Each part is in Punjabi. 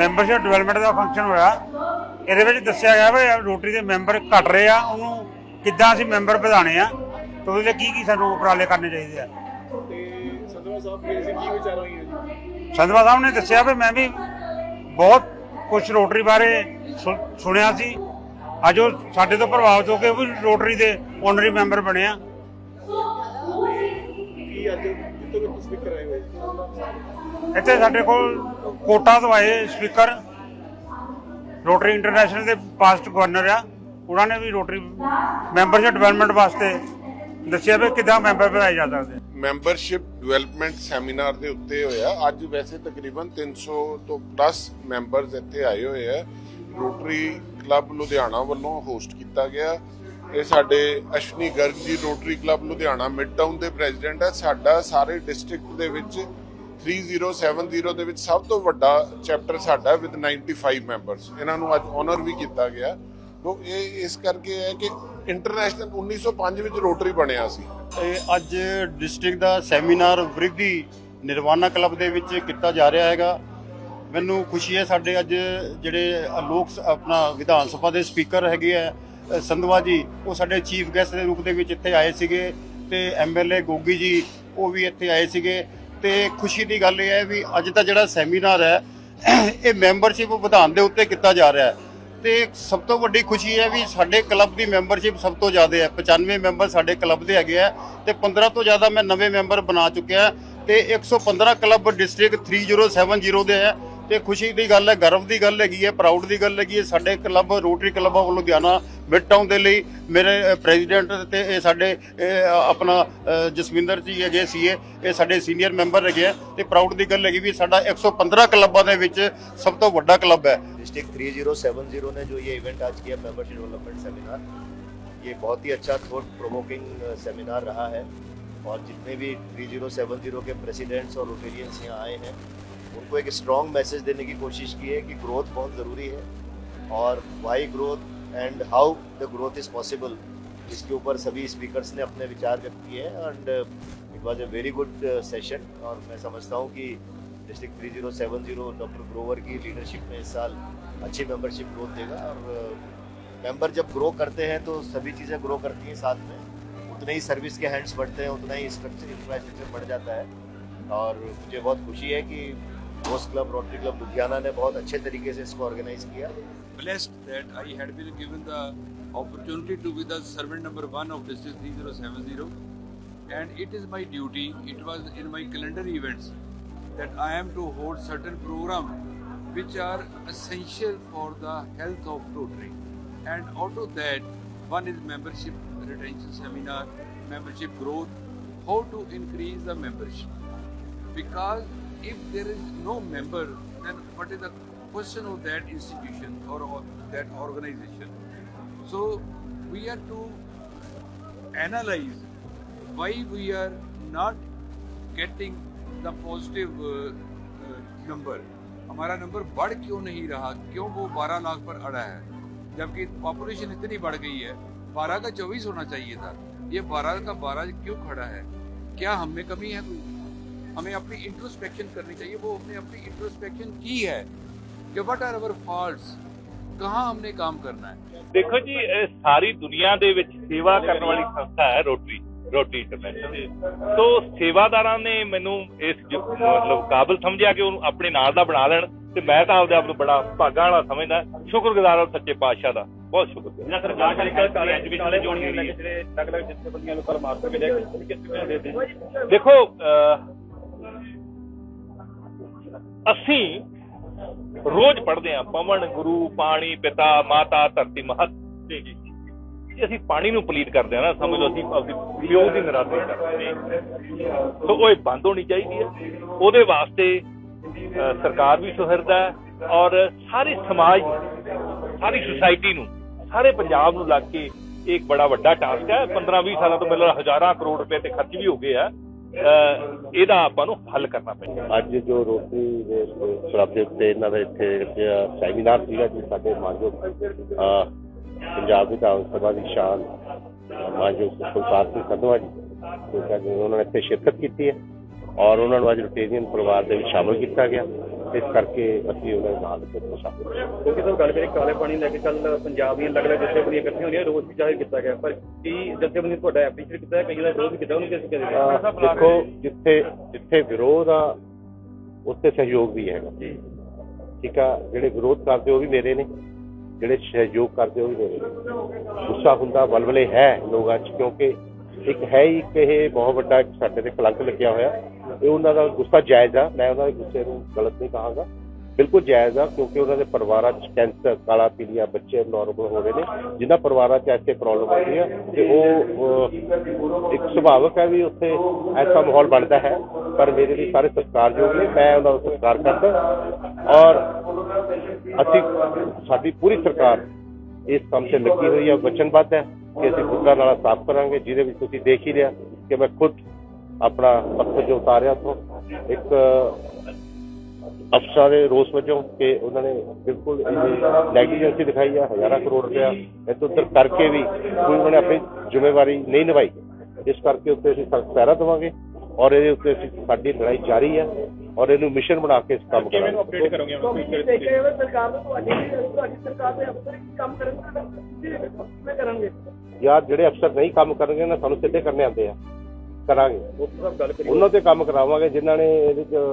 ਮੈਂਬਰਸ਼ਿਪ ਡਿਵੈਲਪਮੈਂਟ ਦਾ ਫੰਕਸ਼ਨ ਹੋਇਆ। ਇਹਦੇ ਵਿੱਚ ਦੱਸਿਆ ਗਿਆ ਵੀ ਰੋਟਰੀ ਦੇ ਮੈਂਬਰ ਘਟ ਰਹੇ ਆ ਉਹਨੂੰ ਕਿੱਦਾਂ ਅਸੀਂ ਮੈਂਬਰ ਵਧਾਣੇ ਆ ਤੇ ਉਹਦੇ ਲਈ ਕੀ ਕੀ ਸਾਨੂੰ ਉਪਰਾਲੇ ਕਰਨੇ ਚਾਹੀਦੇ ਆ। ਤੇ ਸੰਧਵਾ ਸਾਹਿਬ ਮੇਰੇ ਸੇ ਕੀ ਵਿਚਾਰ ਹੋਈਆਂ ਜੀ? ਸੰਧਵਾ ਸਾਹਿਬ ਨੇ ਦੱਸਿਆ ਵੀ ਮੈਂ ਵੀ ਬਹੁਤ ਕੁਝ ਰੋਟਰੀ ਬਾਰੇ ਸੁਣਿਆ ਸੀ। ਅੱਜ ਉਹ ਸਾਡੇ ਤੋਂ ਪ੍ਰਭਾਵਿਤ ਹੋ ਕੇ ਉਹ ਵੀ ਰੋਟਰੀ ਦੇ ਓਨਰੀ ਮੈਂਬਰ ਬਣੇ ਆ। ਕੀ ਅੱਜ ਜਿੱਤੋਂ ਵੀ ਸਪੀਕਰ ਆਏ ਹੋਏ ਜੀ ਇੱਥੇ ਸਾਡੇ ਕੋਲ ਕੋਟਾ ਤੋਂ ਆਏ ਸਪੀਕਰ ਰੋਟਰੀ ਇੰਟਰਨੈਸ਼ਨਲ ਦੇ ਪਾਸਟ ਗਵਰਨਰ ਆ। ਉਹਨਾਂ ਨੇ ਵੀ ਰੋਟਰੀ ਮੈਂਬਰਸ਼ਿਪ ਡਿਵੈਲਪਮੈਂਟ ਵਾਸਤੇ ਦੱਸਿਆ ਵੀ ਕਿੱਦਾਂ ਮੈਂਬਰ ਬਣਾਏ ਜਾ ਸਕਦੇ। ਮੈਂਬਰਸ਼ਿਪ ਡਿਵੈਲਪਮੈਂਟ ਸੈਮੀਨਾਰ ਦੇ ਉੱਤੇ ਹੋਇਆ। ਅੱਜ ਵੈਸੇ ਤਕਰੀਬਨ 300 ਤੋਂ ਪਲੱਸ ਮੈਂਬਰਸ ਇੱਥੇ ਆਏ ਹੋਏ ਆ। ਰੋਟਰੀ ਕਲੱਬ ਲੁਧਿਆਣਾ ਵੱਲੋਂ ਹੋਸਟ ਕੀਤਾ ਗਿਆ। ਇਹ ਸਾਡੇ Ashwani Garg ji rotary club Ludhiana midtown ਦੇ ਪ੍ਰੈਜ਼ੀਡੈਂਟ ਹੈ ਸਾਡਾ ਸਾਰੇ ਡਿਸਟ੍ਰਿਕਟ ਦੇ ਵਿੱਚ 3070 ਦੇ ਵਿੱਚ ਸਭ ਤੋਂ ਵੱਡਾ ਚੈਪਟਰ ਸਾਡਾ ਵਿਦ 95 ਮੈਂਬਰਸ ਇਹਨਾਂ ਨੂੰ ਅੱਜ ਆਨਰ ਵੀ ਕੀਤਾ ਗਿਆ। ਤੋ ਇਹ ਇਸ ਕਰਕੇ ਹੈ ਕਿ ਇੰਟਰਨੈਸ਼ਨਲ 1905 ਵਿੱਚ ਰੋਟਰੀ ਬਣਿਆ ਸੀ। ਇਹ ਅੱਜ ਡਿਸਟ੍ਰਿਕਟ ਦਾ ਸੈਮੀਨਾਰ ਵ੍ਰਿਧੀ ਨਿਰਵਾਣਾ ਕਲੱਬ ਦੇ ਵਿੱਚ ਕੀਤਾ ਜਾ ਰਿਹਾ ਹੈਗਾ। ਮੈਨੂੰ ਖੁਸ਼ੀ ਹੈ ਸਾਡੇ ਅੱਜ ਜਿਹੜੇ ਲੋਕ, ਆਪਣਾ ਵਿਧਾਨ ਸਭਾ ਦੇ ਸਪੀਕਰ ਹੈਗੇ ਆ ਸੰਧਵਾ ਜੀ, ਉਹ ਸਾਡੇ ਚੀਫ ਗੈਸਟ ਦੇ ਰੂਪ ਦੇ ਵਿੱਚ ਇੱਥੇ ਆਏ ਸੀਗੇ ਤੇ ਐਮਐਲਏ ਗੋਗੀ ਜੀ, ਉਹ ਵੀ ਇੱਥੇ ਆਏ ਸੀਗੇ। ਤੇ ਖੁਸ਼ੀ ਦੀ ਗੱਲ ਇਹ ਹੈ ਵੀ ਅੱਜ ਦਾ ਜਿਹੜਾ ਸੈਮੀਨਾਰ ਹੈ, ਇਹ ਮੈਂਬਰਸ਼ਿਪ ਵਧਾਉਣ ਦੇ ਉੱਤੇ ਕੀਤਾ ਜਾ ਰਿਹਾ ਹੈ। ਤੇ ਸਭ ਤੋਂ ਵੱਡੀ ਖੁਸ਼ੀ ਹੈ ਵੀ ਸਾਡੇ ਕਲੱਬ ਦੀ ਮੈਂਬਰਸ਼ਿਪ ਸਭ ਤੋਂ ਜ਼ਿਆਦਾ ਹੈ। 95 ਮੈਂਬਰ ਸਾਡੇ ਕਲੱਬ ਦੇ ਹੈਗੇ ਆ ਤੇ 15 ਤੋਂ ਜ਼ਿਆਦਾ ਮੈਂ ਨਵੇਂ ਮੈਂਬਰ ਬਣਾ ਚੁੱਕਿਆ। ਤੇ 115 ਕਲੱਬ ਡਿਸਟ੍ਰਿਕਟ 3070 ਦੇ ਹੈ। ਤੇ ਖੁਸ਼ੀ ਦੀ ਗੱਲ ਹੈ ਗਰਵ ਦੀ ਗੱਲ ਹੈਗੀ ਹੈ ਪ੍ਰਾਊਡ ਦੀ ਗੱਲ ਹੈਗੀ ਹੈ ਸਾਡੇ club rotary club of Ludhiana midtown ਦੇ ਲਈ ਮੇਰੇ ਪ੍ਰੈਜ਼ੀਡੈਂਟ ਤੇ ਇਹ ਸਾਡੇ ਇਹ, ਆਪਣਾ ਅ, ਜਸਵਿੰਦਰ ਜੀ ਹੈਗੇ ਸੀਏ ਇਹ ਸਾਡੇ ਸੀਨੀਅਰ ਮੈਂਬਰ ਹੈਗੇ ਆ ਤੇ ਪ੍ਰਾਊਡ ਦੀ ਗੱਲ ਹੈਗੀ ਵੀ ਸਾਡਾ 115 ਕਲੱਬਾਂ ਦੇ ਵਿੱਚ ਸਭ ਤੋਂ ਵੱਡਾ ਕਲੱਬ ਹੈ डिस्ट्रिक्ट 3070 ने जो ये इवेंट आज किया मेंबरशिप डेवलपमेंट सेमिनार ये बहुत ही अच्छा थॉट प्रोवोकिंग सेमिनार रहा है और जितने भी 3070 के प्रेसिडेंट्स और रोटेरियंस यहाँ आए हैं उनको एक स्ट्रॉन्ग मैसेज देने की कोशिश की है कि ग्रोथ बहुत ज़रूरी है और why growth and how the growth is possible इसके ऊपर सभी स्पीकर्स ने अपने विचार व्यक्त किए हैं and it was a very good session और मैं समझता हूँ कि डिस्ट्रिक्ट 3070 डॉक्टर ग्रोवर की लीडरशिप में इस साल अच्छी मेंबरशिप ग्रोथ देगा और मेंबर जब ग्रो करते हैं तो सभी चीज़ें ग्रो करती हैं साथ में। उतने ही सर्विस के हैंड्स बढ़ते हैं, उतना ही स्ट्रक्चर इंफ्रास्ट्रक्चर बढ़ जाता है और मुझे बहुत खुशी है कि Host club rotary club Ludhiana ने बहुत अच्छे तरीके से इसको ऑर्गेनाइज किया blessed that I had been given the opportunity to be the servant number one of District 3070. And it is my duty, it was in my calendar events that I am to hold certain programs which are essential for the health of Rotary. And out of that, one is membership retention seminar, membership growth, how to increase the membership because if there is no member, then what is the question of that institution or, or that organization? So we are to analyze why we are not getting the positive uh, uh, number. हमारा नंबर बढ़ क्यों नहीं रहा क्यों वो 12 लाख पर अड़ा है जबकि पॉपुलेशन इतनी बढ़ गई है 12 का 24 होना चाहिए था ये 12 का 12 क्यों खड़ा है क्या हम में कमी है कोई हमें अपनी इंट्रोस्पेक्शन करनी चाहिए वो हमने अपनी इंट्रोस्पेक्शन की है कि वट आर अवर फॉल्ट्स कहाँ हमने काम करना है ਦੇਖੋ ਜੀ ਇਹ ਸਾਰੀ ਦੁਨੀਆ ਦੇ ਵਿੱਚ ਸੇਵਾ ਕਰਨ ਵਾਲੀ ਸੰਸਥਾ ਹੈ ਰੋਟਰੀ ਰੋਟਰੀ ਇੰਟਰਨੈਸ਼ਨਲ ਸੋ ਸੇਵਾਦਾਰਾਂ ਨੇ ਮੈਨੂੰ ਇਸ ਜ- ਮਤਲਬ ਕਾਬਿਲ ਸਮਝਿਆ ਕਿ ਉਹਨੂੰ ਆਪਣੇ ਨਾਲ ਦਾ ਬਣਾ ਲੈਣ ਤੇ ਮੈਂ ਤਾਂ ਆਪਦੇ ਆਪ ਨੂੰ ਬੜਾ ਭਾਗਾਂ ਵਾਲਾ ਸਮਝਦਾ ਸ਼ੁਕਰਗੁਜ਼ਾਰ ਹਾਂ ਸੱਚੇ ਪਾਤਸ਼ਾਹ ਦਾ ਬਹੁਤ ਸ਼ੁਕਰਗੁਜ਼ਾਰ ਜਿਹੜਾ ਸਰਕਾਰ ਕਰੀ ਕਾਲੇ ਐਜੂਕੇਸ਼ਨ ਜੋੜੀ ਹੋਈ ਹੈ ਜਿਹੜੇ ਅਲੱਗ ਅਲੱਗ ਜਥੇਬੰਦੀਆਂ ਨੂੰ ਪਰਮਾਰਥ ਮਿਲਿਆ ਕਿਸ ਕਿਸ ਕਿਸ ਦੇ ਦੇ ਦੇਖੋ ਅਹ, ਅਸੀਂ ਰੋਜ਼ ਪੜ੍ਹਦੇ ਹਾਂ, ਪਵਨ, ਗੁਰੂ, ਪਾਣੀ, ਪਿਤਾ, ਮਾਤਾ, ਧਰਤੀ, ਮਹਤ। ਜੇ ਅਸੀਂ ਪਾਣੀ ਨੂੰ ਪਲੀਟ ਕਰਦੇ ਹਾਂ ਨਾ, ਸਮਝ ਲਓ ਅਸੀਂ ਆਪਣੀ ਪਿਓ ਦੀ ਨਰਾਦਰੀ ਕਰਦੇ ਸੋ ਉਹ ਬੰਦ ਹੋਣੀ ਚਾਹੀਦੀ ਹੈ। ਉਹਦੇ ਵਾਸਤੇ ਸਰਕਾਰ ਵੀ ਸੁਹਿਰਦਾ ਹੈ ਔਰ ਸਾਰੇ ਸਮਾਜ ਨੂੰ ਸਾਰੀ ਸੁਸਾਇਟੀ ਨੂੰ, ਸਾਰੇ ਪੰਜਾਬ ਨੂੰ ਲੱਗ ਕੇ ਇਹ ਇੱਕ ਬੜਾ ਵੱਡਾ ਟਾਸਕ ਹੈ। 15 20 ਸਾਲਾਂ ਤੋਂ ਪਹਿਲਾਂ ਹਜ਼ਾਰਾਂ ਕਰੋੜ ਰੁਪਏ ਤੇ ਖਰਚ ਵੀ ਹੋ ਗਏ ਆ। ਇਹਦਾ ਆਪਾਂ ਨੂੰ ਹੱਲ ਕਰਨਾ ਪੈਂਦਾ ਅੱਜ ਜੋ ਰੋਟੀ ਦੇ ਕਲੱਬ ਦੇ ਉੱਤੇ ਇਹਨਾਂ ਦਾ ਇੱਥੇ ਸੈਮੀਨਾਰ ਸੀਗਾ ਜੀ ਸਾਡੇ ਮਾਨਯੋਗ ਅਹ, ਪੰਜਾਬ ਵਿਧਾਨ ਸਭਾ ਦੀ ਸ਼ਾਨ ਮਾਨਯੋਗ ਸੁਖਪਾਲ ਸਿੰਘ ਸੰਧਵਾ ਜੀ ਉਹਨਾਂ ਨੇ ਇੱਥੇ ਸ਼ਿਰਕਤ ਕੀਤੀ ਹੈ। ਔਰ ਉਹਨਾਂ ਨੂੰ ਅੱਜ ਰੋਟੇਰੀਅਨ ਪਰਿਵਾਰ ਦੇ ਵਿੱਚ ਸ਼ਾਮਲ ਕੀਤਾ ਗਿਆ। ਇਸ ਕਰਕੇ ਅਸੀਂ ਉਹਨਾਂ ਦੇ ਨਾਲ ਇੱਥੇ ਸ਼ਾਮਲ ਕਿਉਂਕਿ ਸਭ ਗੱਲ ਕਰੀ ਕਾਲੇ ਪਾਣੀ ਲੈ ਕੇ ਕੱਲ ਪੰਜਾਬ ਦੀਆਂ ਅਲੱਗ-ਅਲੱਗ ਜਥੇਬੰਦੀਆਂ ਇਕੱਠੀਆਂ ਹੋਈਆਂ ਰੋਸ ਵੀ ਜ਼ਾਹਿਰ ਕੀਤਾ ਗਿਆ। ਪਰ ਕੀ ਜਥੇਬੰਦੀ ਤੁਹਾਡਾ ਐਪਰੀਸ਼ੀਏਟ ਕੀਤਾ ਹੈ? ਕਈਆਂ ਦਾ ਵਿਰੋਧ ਕੀਤਾ ਉਹਨੂੰ ਕਿਸ ਅਹ ਦੇਖੋ ਜਿੱਥੇ ਜਿੱਥੇ ਵਿਰੋਧ ਆ ਉੱਥੇ ਸਹਿਯੋਗ ਵੀ ਹੈਗਾ। ਠੀਕ ਆ? ਜਿਹੜੇ ਵਿਰੋਧ ਕਰਦੇ ਉਹ ਵੀ ਮੇਰੇ ਨੇ। ਜਿਹੜੇ ਸਹਿਯੋਗ ਕਰਦੇ ਉਹ ਵੀ ਮੇਰੇ ਨੇ। ਗੁੱਸਾ ਹੁੰਦਾ ਬਲਬਲੇ ਹੈ ਲੋਕਾਂ 'ਚ ਕਿਉਂਕਿ ਇੱਕ ਹੈ ਹੀ ਕਿ ਇਹ ਬਹੁਤ ਵੱਡਾ ਸਾਡੇ ਤੇ ਕਲੰਕ ਲੱਗਿਆ ਹੋਇਆ। ਇਹ ਉਹਨਾਂ ਦਾ ਗੁੱਸਾ ਜਾਇਜ਼ ਆ ਮੈਂ ਉਹਨਾਂ ਦੇ ਗੁੱਸੇ ਨੂੰ ਗਲਤ ਨਹੀਂ ਕਹਾਂਗਾ ਬਿਲਕੁਲ ਜਾਇਜ਼ ਆ ਕਿਉਂਕਿ ਉਹਨਾਂ ਦੇ ਪਰਿਵਾਰਾਂ 'ਚ ਕੈਂਸਰ ਕਾਲਾ ਪੀਲੀਆ ਬੱਚੇ ਨੋਰਮਲ ਹੋ ਰਹੇ ਨੇ ਜਿਨ੍ਹਾਂ ਪਰਿਵਾਰਾਂ 'ਚ ਐਸੇ ਪ੍ਰੋਬਲਮ ਆਉਂਦੀ ਆ ਤੇ ਉਹ ਅਹ, ਇੱਕ ਸੁਭਾਵਕ ਹੈ ਵੀ ਉੱਥੇ ਐਸਾ ਮਾਹੌਲ ਬਣਦਾ ਹੈ ਪਰ ਮੇਰੇ ਲਈ ਸਾਰੇ ਸਤਿਕਾਰਯੋਗ ਨੇ ਮੈਂ ਉਹਨਾਂ ਦਾ ਸਤਿਕਾਰ ਕਰਦਾ ਔਰ ਅਸੀਂ ਸਾਡੀ ਪੂਰੀ ਸਰਕਾਰ ਇਸ ਕੰਮ ਤੇ ਲੱਗੀ ਹੋਈ ਹੈ ਵਚਨਬੱਧ ਹੈ ਕਿ ਅਸੀਂ ਬੁੱਗਾ ਨਾਲਾ ਸਾਫ਼ ਕਰਾਂਗੇ ਜਿਹਦੇ ਵਿੱਚ ਤੁਸੀਂ ਦੇਖ ਹੀ ਲਿਆ ਕਿ ਮੈਂ ਖੁਦ ਆਪਣਾ ਪੱਥਰ ਜੋ ਉਤਾਰਿਆ ਤੋਂ ਇੱਕ ਅਫਸਰਾਂ ਦੇ ਰੋਸ ਵਜੋਂ ਕਿ ਉਹਨਾਂ ਨੇ ਬਿਲਕੁਲ ਨੈਗਲੀਜੈਂਸੀ ਦਿਖਾਈ ਆ ਹਜ਼ਾਰਾਂ ਕਰੋੜ ਰੁਪਇਆ ਇੱਧਰ ਉੱਧਰ ਕਰਕੇ ਵੀ ਕੋਈ ਉਹਨਾਂ ਨੇ ਆਪਣੀ ਜ਼ਿੰਮੇਵਾਰੀ ਨਹੀਂ ਨਿਭਾਈ। ਇਸ ਕਰਕੇ ਉੱਤੇ ਅਸੀਂ ਸਖਤ ਪਹਿਰਾ ਦੇਵਾਂਗੇ ਔਰ ਇਹਦੇ ਉੱਤੇ ਅਸੀਂ ਸਾਡੀ ਲੜਾਈ ਜਾਰੀ ਹੈ ਔਰ ਇਹਨੂੰ ਮਿਸ਼ਨ ਬਣਾ ਕੇ ਇਸ ਕੰਮ ਕਿਵੇਂ ਕਰਾਂਗੇ ਅਪਡੇਟ ਕਰੋਗੇ ਆਪਾਂ ਸਰਕਾਰ ਨੂੰ ਤੁਹਾਡੀ ਤੁਹਾਡੀ ਸਰਕਾਰ ਦੇ ਅਫਸਰ ਕੀ ਕੰਮ ਕਰਨਗੇ ਕਿਵੇਂ ਕਰਨਗੇ। ਯਾਰ ਜਿਹੜੇ ਅਫਸਰ ਨਹੀਂ ਕੰਮ ਕਰਨਗੇ ਨਾ ਸਾਨੂੰ ਸਿੱਧੇ ਕਰਨੇ ਆਉਂਦੇ ਆ। ਕਰਾਂਗੇ। ਉਹਨਾਂ ਤੇ ਕੰਮ ਕਰਾਵਾਂਗੇ ਜਿਨ੍ਹਾਂ ਨੇ ਇਹਦੇ ਚ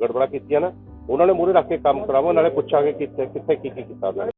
ਗੜਬੜਾ ਕੀਤੀਆਂ ਨਾ ਉਹਨਾਂ ਨੇ ਮੂਹਰੇ ਰੱਖ ਕੇ ਕੰਮ ਕਰਾਵਾਂ ਨਾਲੇ ਪੁੱਛਾਂਗੇ ਕਿੱਥੇ ਕਿੱਥੇ ਕੀ ਕੀ ਕੀਤਾ ਉਹਨਾਂ ਨੇ।